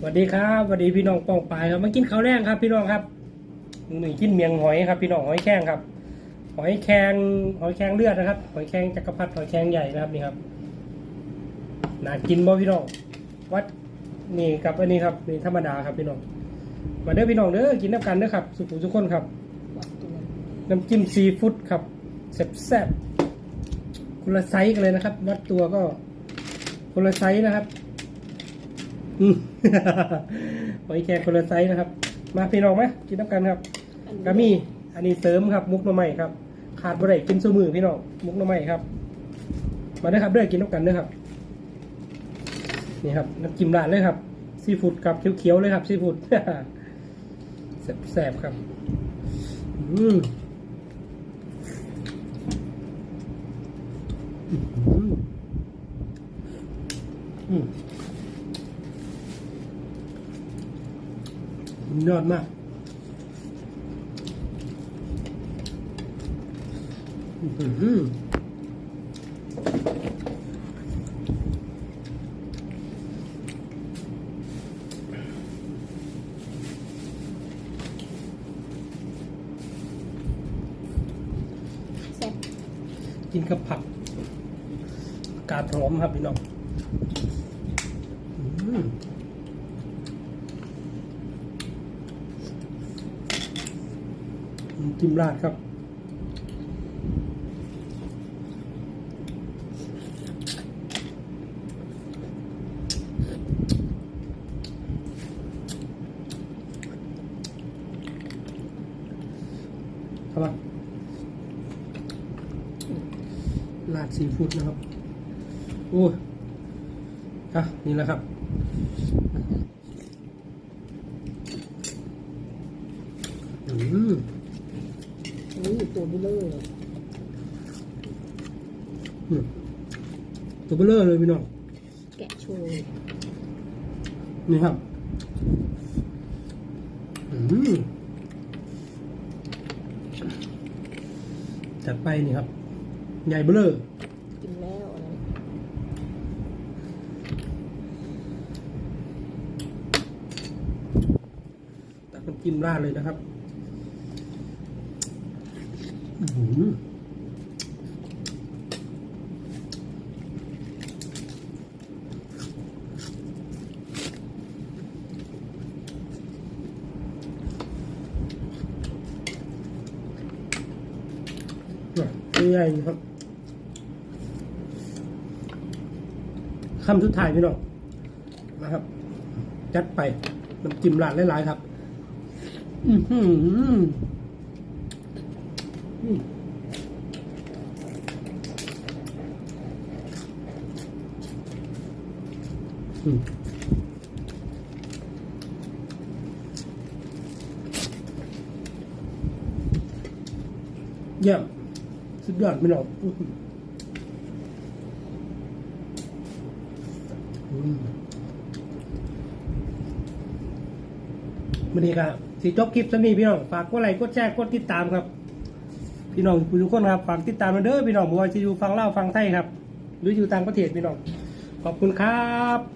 สวัสดีครับสวัสดีพี่น้องป้องปลายครับมากินข้าวแรงครับ พี่น้องครับหนึ่งกินเมียงหอยครับ พี่น้องหอยแข้งครับ หอยแข้งหอยแข้งเลือดนะครับ หอยแข้งจักรพรรดิหอยแข้งใหญ่นะครับนี่ครับน่ากินบ่พี่น้องวัดนี่กับอันนี้ครับนี่ธรรมดาครับพี่น้องมาเด้อพี่น้องเด้อกินน้ำกันเด้อครับ สุขุมทุกคนครับน้ำจิ้มซีฟู้ดครับแซ่บๆคนละไซส์กันเลยนะครับ วัดตัวก็คนละไซส์นะครับ หอยแครงคนละไซส์นะครับ มาพี่น้องไหมกินน้ำกันครับกามีอันนี้เสริมครับ มุกหน่อไม้ครับ ขาดบ่ได้กินสู้มือพี่น้องมุกหน่อไม้ครับ มาเด้อครับเด้อกินน้ำกันเด้อครับ นี่ครับน้ำจิ้มร้านเลยครับซีฟู้ดครับเขียวๆเลยครับซีฟู้ดแซ่บๆครับ อืมอืมอืม ยอดมากอืมแซ่บกินกับผักกาดหอมครับพี่น้อง อืมน้ำ จิ้มราดครับครับว่าดซีฟู้ดนะครับ โอ้ยอะนี่แหละครับอืม ตัวเบลเลอร์อืมตัวเบลเลอร์เลยพี่น้อง แกะโชว์นี่ครับอืมจัดไปนี่ครับ ใหญ่เบลเลอร์กินแล้วอะไรตักน้ำจิ้มราดเลยนะครับอื้อหือตัว ใหญ่ครับคำสุดท้ายพี่น้องนะครับ จัดไปน้ำจิ้มราดหลายๆครับ อือหือ อืมอืมเยี่ยมสุดยอดไม่หรอกอืมวันนี้ครับสิจบคลิปสำนีพี่น้อง ฝากกดไลค์กดแชร์กดติดตามครับ พี่น้องทุกคนครับฝากติดตามมาเด้อพี่น้องบ่ว่าจะอยู่ฟังเล่าฟังไทยครับ หรืออยู่ต่างประเทศพี่น้อง ขอบคุณครับ